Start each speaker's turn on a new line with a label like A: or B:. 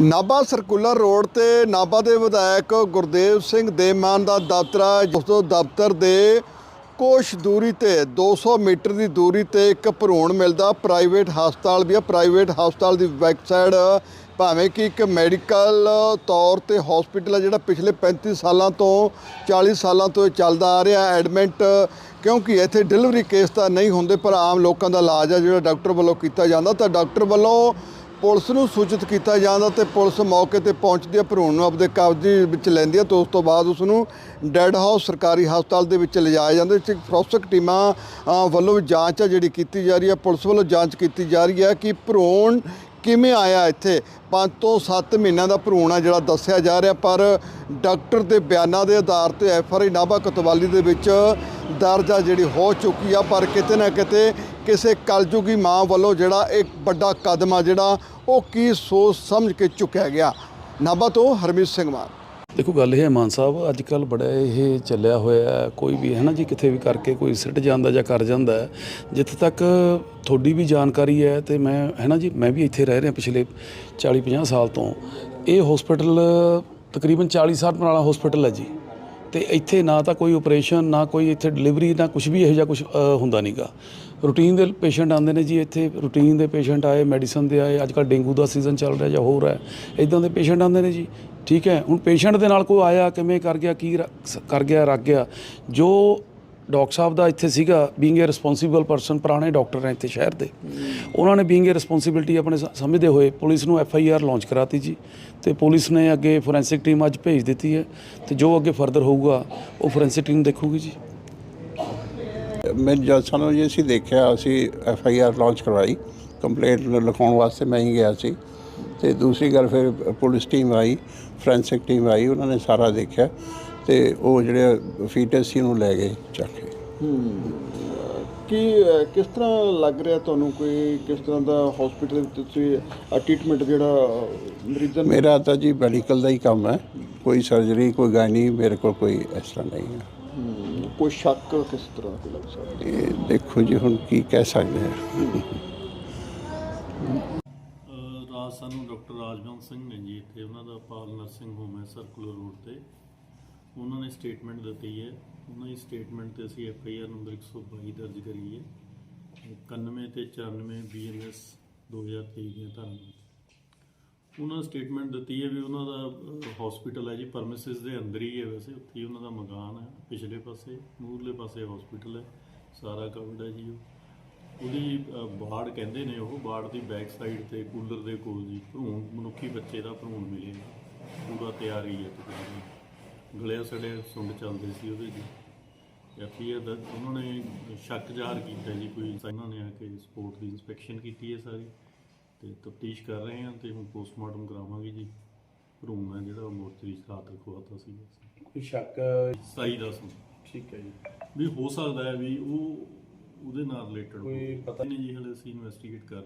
A: Nabha circular road ਤੇ ਨਾਭਾ ਦੇ ਵਿਧਾਇਕ ਗੁਰਦੇਵ ਸਿੰਘ ਦੇਮਾਨ ਦਾ ਦਫ਼ਤਰ ਹੈ, ਜਿਸ ਤੋਂ ਦਫ਼ਤਰ ਦੇ ਕੁਛ ਦੂਰੀ ਤੇ 200 ਮੀਟਰ ਦੀ ਦੂਰੀ ਤੇ ਇੱਕ ਭਰੂਣ ਮਿਲਦਾ। ਪ੍ਰਾਈਵੇਟ ਹਸਪਤਾਲ ਵੀ ਹੈ। ਪ੍ਰਾਈਵੇਟ ਹਸਪਤਾਲ ਦੀ ਬੈਕ ਭਾਵੇਂ ਕਿ ਇੱਕ ਮੈਡੀਕਲ ਤੌਰ ਤੇ ਹਸਪੀਟਲ ਹੈ, ਜਿਹੜਾ ਪਿਛਲੇ 35 ਸਾਲਾਂ ਤੋਂ 40 ਸਾਲਾਂ ਤੋਂ ਇਹ ਚੱਲਦਾ ਆ ਰਿਹਾ। ਐਡਮਿਟ ਕਿਉਂਕਿ ਇੱਥੇ ਡਿਲੀਵਰੀ ਕੇਸ ਤਾਂ ਨਹੀਂ ਹੁੰਦੇ, ਪਰ ਆਮ ਲੋਕਾਂ ਦਾ ਇਲਾਜ ਹੈ, ਜਿਹੜਾ ਡਾਕਟਰ ਵੱਲੋਂ ਕੀਤਾ ਜਾਂਦਾ। ਤਾਂ ਡਾਕਟਰ ਵੱਲੋਂ ਪੁਲਿਸ ਨੂੰ ਸੂਚਿਤ ਕੀਤਾ ਜਾਂਦਾ ਤੇ ਪੁਲਿਸ ਮੌਕੇ ਤੇ ਪਹੁੰਚਦੀ ਹੈ। ਭਰੂਣ ਨੂੰ ਆਪਦੇ ਕਬਜ਼ੇ ਵਿੱਚ ਲੈਂਦੀ ਹੈ ਤੇ ਉਸ ਤੋਂ ਬਾਅਦ ਉਸ ਨੂੰ ਡੈੱਡ ਹਾਊਸ ਸਰਕਾਰੀ ਹਸਪਤਾਲ ਦੇ ਵਿੱਚ ਲਿਜਾਇਆ ਜਾਂਦਾ ਇਸ ਫੋਰੈਂਸਿਕ ਟੀਮਾਂ ਅ, ਵੱਲੋਂ ਵੀ ਜਾਂਚ ਹੈ ਜਿਹੜੀ ਕੀਤੀ ਜਾ ਰਹੀ ਹੈ। ਪੁਲਿਸ ਵੱਲੋਂ ਜਾਂਚ ਕੀਤੀ ਜਾ ਰਹੀ ਹੈ ਕਿ ਭਰੂਣ ਕਿਵੇਂ ਆਇਆ ਇੱਥੇ। 5 ਤੋਂ 7 ਮਹੀਨਿਆਂ ਦਾ ਭਰੂਣ ਆ ਜਿਹੜਾ ਦੱਸਿਆ ਜਾ ਰਿਹਾ ਪਰ ਡਾਕਟਰ ਦੇ ਬਿਆਨਾਂ ਦੇ ਆਧਾਰ ਤੇ ਐਫ ਆਰ ਆਈ ਨਾਭਾ ਕਤਵਾਲੀ ਦੇ ਵਿੱਚ ਦਰਜ ਆ ਜਿਹੜੀ ਹੋ ਚੁੱਕੀ ਆ ਪਰ ਕਿਤੇ ਨਾ ਕਿਤੇ ਕਿਸੇ ਕਲਯੁਗੀ ਮਾਂ ਵੱਲੋਂ ਜਿਹੜਾ ਇੱਕ ਵੱਡਾ ਕਦਮ ਆ ਜਿਹੜਾ ਉਹ ਕੀ ਸੋਚ ਸਮਝ ਕੇ ਚੁੱਕਿਆ ਗਿਆ? ਨਾਭਾ ਤੋਂ ਹਰਮੀਤ ਸਿੰਘ ਮਾਨ।
B: ਦੇਖੋ, ਗੱਲ ਇਹ ਹੈ ਮਾਨ ਸਾਹਿਬ ਅੱਜ ਕੱਲ ਬੜਾ ਇਹ ਚੱਲਿਆ ਹੋਇਆ ਕੋਈ ਵੀ, ਹੈ ਨਾ ਜੀ, ਕਿਤੇ ਵੀ ਕਰਕੇ ਕੋਈ ਸਿੱਟ ਜਾਂਦਾ ਜਾਂ ਕਰ ਜਾਂਦਾ ਜਿੱਥੇ ਤੱਕ ਤੁਹਾਡੀ ਵੀ ਜਾਣਕਾਰੀ ਹੈ ਤੇ ਮੈਂ, ਹੈ ਨਾ ਜੀ, ਮੈਂ ਵੀ ਇੱਥੇ ਰਹਿ ਰਿਹਾ ਪਿਛਲੇ 40 50 ਸਾਲ ਤੋਂ। ਇਹ ਹਸਪੀਟਲ ਤਕਰੀਬਨ 40 ਸਾਲ ਪੁਰਾਣਾ ਹਸਪੀਟਲ ਹੈ ਜੀ। ਤੇ ਇੱਥੇ ਨਾ ਤਾਂ ਕੋਈ ਆਪਰੇਸ਼ਨ ਨਾ ਕੋਈ ਇੱਥੇ ਡਿਲੀਵਰੀ ਨਾ ਕੁਝ ਵੀ ਇਹੋ ਜਿਹਾ ਕੁਝ ਹੁੰਦਾ ਨਹੀਂਗਾ ਰੂਟੀਨ ਦੇ ਪੇਸ਼ੈਂਟ ਆਉਂਦੇ ਨੇ ਜੀ ਇੱਥੇ ਰੂਟੀਨ ਦੇ ਪੇਸ਼ੈਂਟ ਆਏ ਮੈਡੀਸਨ ਦੇ ਆਏ, ਅੱਜ ਕੱਲ ਡੇਂਗੂ ਦਾ ਸੀਜ਼ਨ ਚੱਲ ਰਿਹਾ ਜਾਂ ਹੋਰ ਹੈ ਇਦਾਂ ਦੇ ਪੇਸ਼ੈਂਟ ਆਉਂਦੇ ਨੇ ਜੀ। ਠੀਕ ਹੈ, ਹੁਣ ਪੇਸ਼ੈਂਟ ਦੇ ਨਾਲ ਕੋਈ ਆਇਆ, ਕਿਵੇਂ ਕਰ ਗਿਆ, ਕੀ ਰ- ਕਰ ਗਿਆ, ਰੱਖ ਗਿਆ, ਜੋ ਡਾਕਟਰ ਸਾਹਿਬ ਦਾ ਇੱਥੇ ਸੀਗਾ ਬੀਇੰਗ ਅ ਰਿਸਪੌਂਸਿਬਲ ਪਰਸਨ ਪੁਰਾਣੇ ਡਾਕਟਰ ਨੇ ਇੱਥੇ ਸ਼ਹਿਰ ਦੇ। ਉਹਨਾਂ ਨੇ ਬੀਇੰਗ ਅ ਰਿਸਪੌਂਸਿਬਿਲਟੀ ਆਪਣੇ ਸਮਝਦੇ ਹੋਏ ਪੁਲਿਸ ਨੂੰ ਐਫ ਆਈ ਆਰ ਲਾਂਚ ਕਰਾਤੀ ਜੀ। ਤੇ ਪੁਲਿਸ ਨੇ ਅੱਗੇ ਫੋਰੈਂਸਿਕ ਟੀਮ ਅੱਜ ਭੇਜ ਦਿੱਤੀ ਹੈ। ਤੇ ਜੋ ਅੱਗੇ ਫਰਦਰ ਹੋਊਗਾ, ਉਹ ਫੋਰੈਂਸਿਕ ਟੀਮ ਦੇਖੂਗੀ ਜੀ।
C: ਮੈਂ ਜਦ ਸਾਨੂੰ ਜੀ ਅਸੀਂ ਦੇਖਿਆ, ਅਸੀਂ ਐਫ ਆਈ ਆਰ ਲਾਂਚ ਕਰਵਾਈ। ਕੰਪਲੇਂਟ ਲਿਖਾਉਣ ਵਾਸਤੇ ਮੈਂ ਹੀ ਗਿਆ ਸੀ। ਤੇ ਦੂਸਰੀ ਗੱਲ ਫਿਰ ਪੁਲਿਸ ਟੀਮ ਆਈ ਫੋਰੈਂਸਿਕ ਟੀਮ ਆਈ, ਉਹਨਾਂ ਨੇ ਸਾਰਾ ਦੇਖਿਆ। ਤੇ ਉਹ ਜਿਹੜੇ ਫੀਟਸ ਸੀ ਉਹਨੂੰ ਲੈ ਗਏ ਚੱਕ ਕੇ
A: ਕੀ ਕਿਸ ਤਰ੍ਹਾਂ ਲੱਗ ਰਿਹਾ ਤੁਹਾਨੂੰ ਕੋਈ ਕਿਸ ਤਰ੍ਹਾਂ ਦਾ ਹਸਪੀਟਲ ਵਿੱਚ ਤੁਸੀਂ ਟ੍ਰੀਟਮੈਂਟ ਜਿਹੜਾ ਮਰੀਜ਼ਾਂ ਨੂੰ
C: ਮੇਰਾ ਤਾਂ ਜੀ ਮੈਡੀਕਲ ਦਾ ਹੀ ਕੰਮ ਹੈ। ਕੋਈ ਸਰਜਰੀ ਕੋਈ ਗਾਇਨੀ ਮੇਰੇ ਕੋਲ ਕੋਈ ਇਸ ਤਰ੍ਹਾਂ ਨਹੀਂ ਹੈ।
A: ਕੋਈ ਸ਼ੱਕ ਕਿਸ ਤਰ੍ਹਾਂ ਦਾ ਲੱਗ ਸਕਦਾ?
C: ਇਹ ਦੇਖੋ ਜੀ ਹੁਣ ਕੀ ਕਹਿ ਸਕਦੇ ਹਾਂ।
D: ਰਾਜ ਸਾਨੂੰ ਡਾਕਟਰ ਰਾਜਵੰਤ ਸਿੰਘ ਨੇ ਜੀ ਇੱਥੇ ਉਹਨਾਂ ਦਾ ਪਾਲ ਨਰਸਿੰਗ ਹੋਮ ਹੈ ਸਰਕੂਲਰ ਰੋਡ ਤੇ। ਉਹਨਾਂ ਨੇ ਸਟੇਟਮੈਂਟ ਦਿੱਤੀ ਹੈ। ਉਹਨਾਂ ਦੀ ਸਟੇਟਮੈਂਟ ਤੇ ਅਸੀਂ ਐਫ ਆਈ ਆਰ ਨੰਬਰ 122 ਦਰਜ ਕਰੀ ਹੈ। 91 ਤੇ 94 ਬੀਐਨਐਸ 2023 ਦੀਆਂ ਧਾਰਾਵਾਂ। ਉਹਨਾਂ ਸਟੇਟਮੈਂਟ ਦਿੱਤੀ ਹੈ ਵੀ ਉਹਨਾਂ ਦਾ ਹਸਪੀਟਲ ਹੈ ਜੀ ਪਰਮਿਸਿਸ ਦੇ ਅੰਦਰ ਹੀ ਹੈ ਵੈਸੇ। ਉੱਥੇ ਹੀ ਉਹਨਾਂ ਦਾ ਮਕਾਨ ਹੈ। ਪਿਛਲੇ ਪਾਸੇ ਮੂਰਲੇ ਪਾਸੇ ਹਸਪੀਟਲ ਹੈ। ਸਾਰਾ ਕਵਰਡ ਹੈ ਜੀ ਉਹ। ਉਹਦੀ ਬਾੜ ਕਹਿੰਦੇ ਨੇ ਉਹ। ਬਾੜ ਦੀ ਬੈਕ ਸਾਈਡ ਤੇ ਕੂਲਰ ਦੇ ਕੋਲ ਜੀ, ਭਰੂਣ, ਮਨੁੱਖੀ ਬੱਚੇ ਦਾ ਭਰੂਣ ਮਿਲਿਆ। ਪੂਰਾ ਤਿਆਰੀ ਹੈ ਤਕਰੀਬਨ। ਗਲਿਆ ਸੜੇ ਸੁੰਡ ਚੱਲਦੇ ਸੀ ਉਹਦੇ ਜੀ। ਐਫਆਈਆਰ ਦਾ ਉਹਨਾਂ ਨੇ ਸ਼ੱਕ ਜ਼ਾਹਰ ਕੀਤਾ ਜੀ ਕੋਈ ਉਹਨਾਂ ਨੇ ਆ ਕੇ ਸਪੋਰਟ ਦੀ ਇਨਸਪੈਕਸ਼ਨ ਕੀਤੀ ਹੈ ਸਾਰੀ। ਤੇ ਤਫਤੀਸ਼ ਕਰ ਰਹੇ ਹਾਂ ਤੇ ਹੁਣ ਪੋਸਟਮਾਰਟਮ ਕਰਾਵਾਂਗੇ ਜੀ। ਭਰੂਣ ਹੈ ਜਿਹੜਾ ਮੋਰਚਰੀ ਰਾਤ ਰਖਵਾਤਾ ਸੀ।
B: ਕੋਈ ਸ਼ੱਕ?
D: ਸਾਈ ਦਾ ਸੀ।
B: ਠੀਕ ਹੈ ਜੀ।
D: ਵੀ ਹੋ ਸਕਦਾ ਹੈ ਵੀ ਉਹ ਉਹਦੇ ਨਾਲ ਰਿਲੇਟਡ
B: ਕੋਈ ਪਤਾ
D: ਨਹੀਂ ਜੀ ਹਲੇ ਅਸੀਂ ਇਨਵੈਸਟੀਗੇਟ ਕਰ